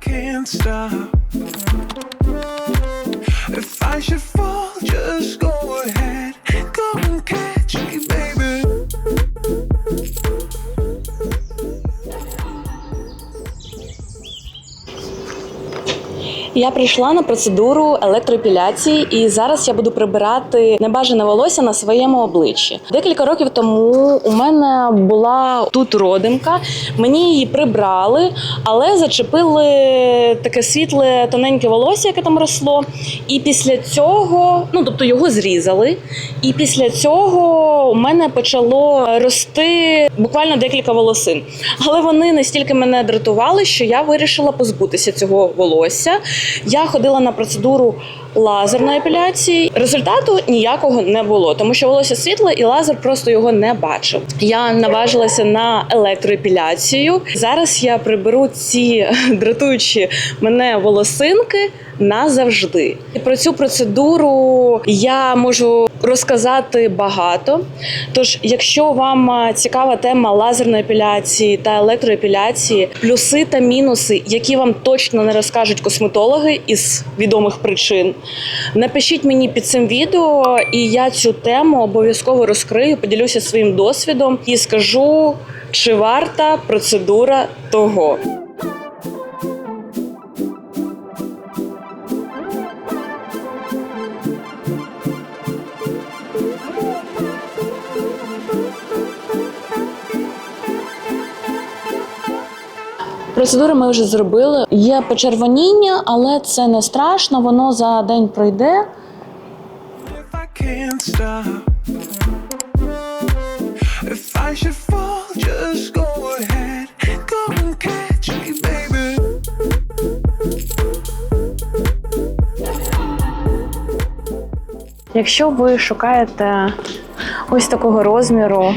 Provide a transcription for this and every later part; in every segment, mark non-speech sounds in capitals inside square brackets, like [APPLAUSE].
can't stop. If I should fall, just go Я прийшла на процедуру електроепіляції, і зараз я буду прибирати небажане волосся на своєму обличчі. Декілька років тому у мене була тут родинка. Мені її прибрали, але зачепили таке світле тоненьке волосся, яке там росло. І після цього, ну тобто його зрізали. І після цього у мене почало рости буквально декілька волосин. Але вони настільки мене дратували, що я вирішила позбутися цього волосся. Я ходила на процедуру лазерної епіляції. Результату ніякого не було, тому що волосся світле і лазер просто його не бачив. Я наважилася на електроепіляцію. Зараз я приберу ці [LAUGHS] дратуючі мене волосинки назавжди. І про цю процедуру я можу розказати багато. Тож, якщо вам цікава тема лазерної епіляції та електроепіляції, плюси та мінуси, які вам точно не розкажуть косметологи із відомих причин, напишіть мені під цим відео, і я цю тему обов'язково розкрию, поділюся своїм досвідом і скажу, чи варта процедура того. Процедуру ми вже зробили. Є почервоніння, але це не страшно, воно за день пройде. Якщо ви шукаєте ось такого розміру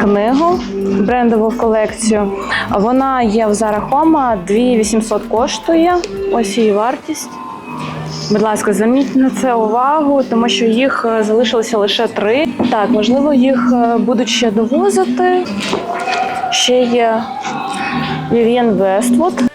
книгу брендову колекцію, вона є в Zara Home, 2800 коштує. Ось її вартість. Будь ласка, зверніть на це увагу, тому що їх е, залишилося лише три. Так, можливо, їх е, будуть ще довозити. Ще є Vivienne Westwood.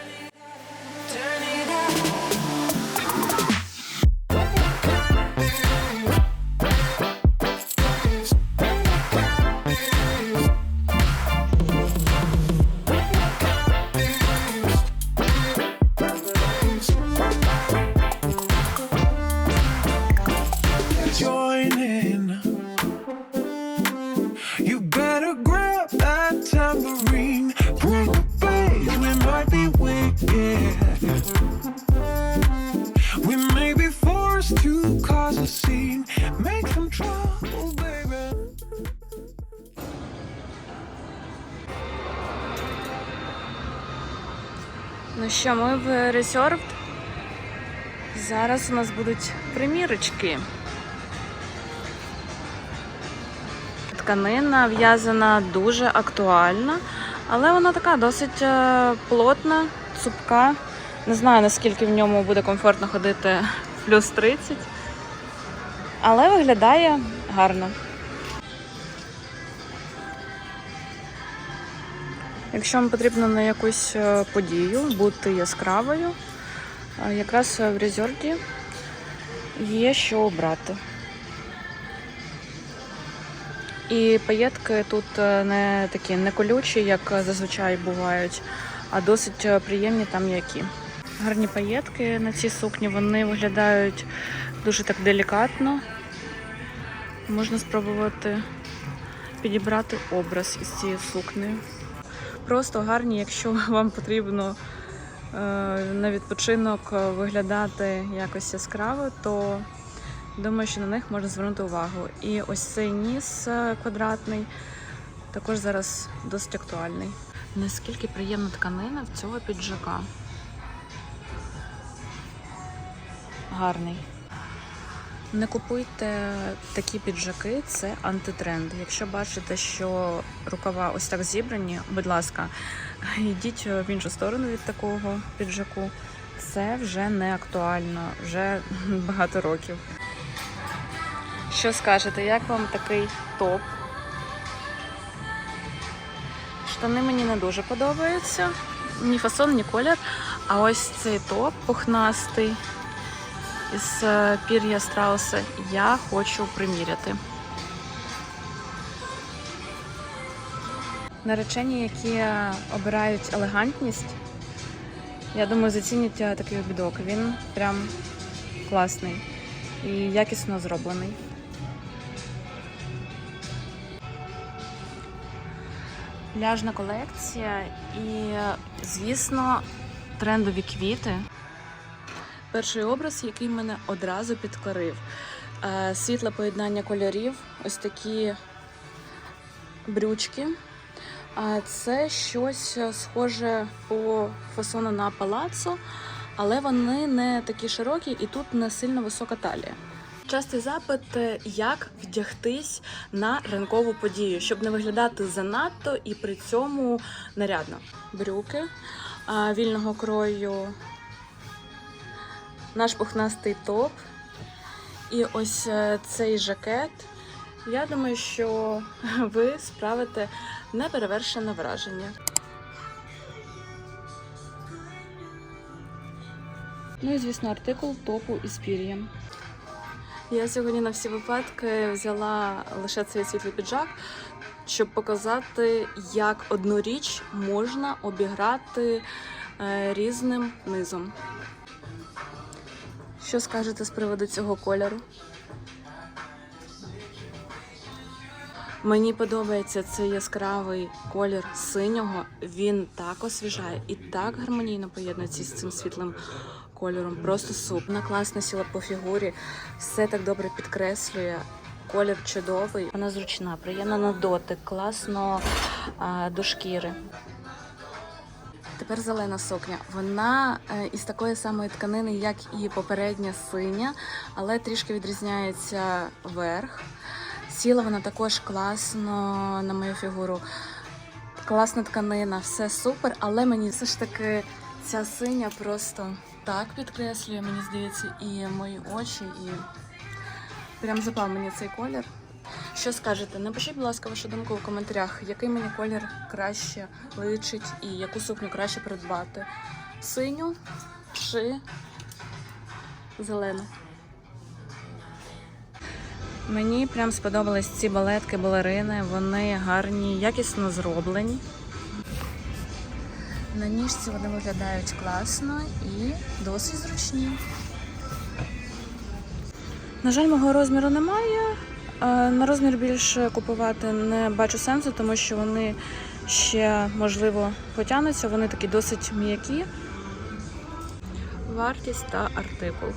You better grab that tambourine. Bring the bass, we might be wicked. We may be forced to cause a scene. Make some trouble, baby. Ну що, ми в Reserved. Зараз у нас будуть примірочки. Тканина в'язана дуже актуальна, але вона така досить е, плотна, цупка. Не знаю, наскільки в ньому буде комфортно ходити [LAUGHS] плюс 30. Але виглядає гарно. Якщо вам потрібно на якусь е, подію бути яскравою, е, якраз в резорті є що обрати. І паєтки тут е, не такі не колючі, як зазвичай бувають, а досить е, приємні там м'які. Гарні паєтки на цій сукні, вони виглядають дуже так делікатно. Можна спробувати підібрати образ із цією сукнею просто гарні, якщо [LAUGHS] вам потрібно е, на відпочинок виглядати якось яскраво, то думаю, що на них можна звернути увагу. І ось цей ніс е, квадратний також зараз досить актуальний. Наскільки приємна тканина в цього піджака. Гарний. Не купуйте такі піджаки, це антитренд. Якщо бачите, що рукава ось так зібрані, будь ласка, йдіть в іншу сторону від такого піджаку. Це вже не актуально, вже [LAUGHS] багато років. Що скажете, як вам такий топ? Штани мені не дуже подобаються. Ні фасон, ні колір. А ось цей топ пухнастий із е, пір'я страуса я хочу приміряти. Наречені, які обирають елегантність, я думаю, зацінять е, такий обідок. Він прям класний і якісно зроблений. Пляжна колекція і, звісно, трендові квіти. Перший образ, який мене одразу підкорив. Е, Світле поєднання кольорів, ось такі брючки. Це щось схоже по фасону на палацо, але вони не такі широкі і тут не сильно висока талія. Частий запит, е, як вдягтись на ранкову подію, щоб не виглядати занадто і при цьому нарядно. Брюки вільного крою, наш пухнастий топ і ось е, цей жакет. Я думаю, що [LAUGHS] ви справите неперевершене враження. Ну і звісно, артикул топу із пір'ям. Я сьогодні на всі випадки взяла лише цей світлий піджак, щоб показати, як одну річ можна обіграти е, різним низом. Що скажете з приводу цього кольору? Мені подобається цей яскравий колір синього. Він так освіжає і так гармонійно поєднується з цим світлим кольором. Просто суп. Вона класно сіла по фігурі, все так добре підкреслює. Колір чудовий. Вона зручна, приємна на дотик, класно а, до шкіри. Тепер зелена сукня. Вона е, із такої самої тканини, як і попередня синя, але трішки відрізняється верх. Сіла вона також класно на мою фігуру. Класна тканина, все супер, але мені все ж таки ця синя просто так підкреслює, мені здається, і мої очі, і прям запав мені цей колір. Що скажете? Напишіть, будь ласка, вашу думку в коментарях, який мені колір краще личить і яку сукню краще придбати. Синю чи зелену. Мені прям сподобались ці балетки, балерини. Вони гарні, якісно зроблені. На ніжці вони виглядають класно і досить зручні. На жаль, мого розміру немає. Е, На розмір більше купувати не бачу сенсу, тому що вони ще, можливо, потягнуться. Вони такі досить м'які. Вартість та артикул.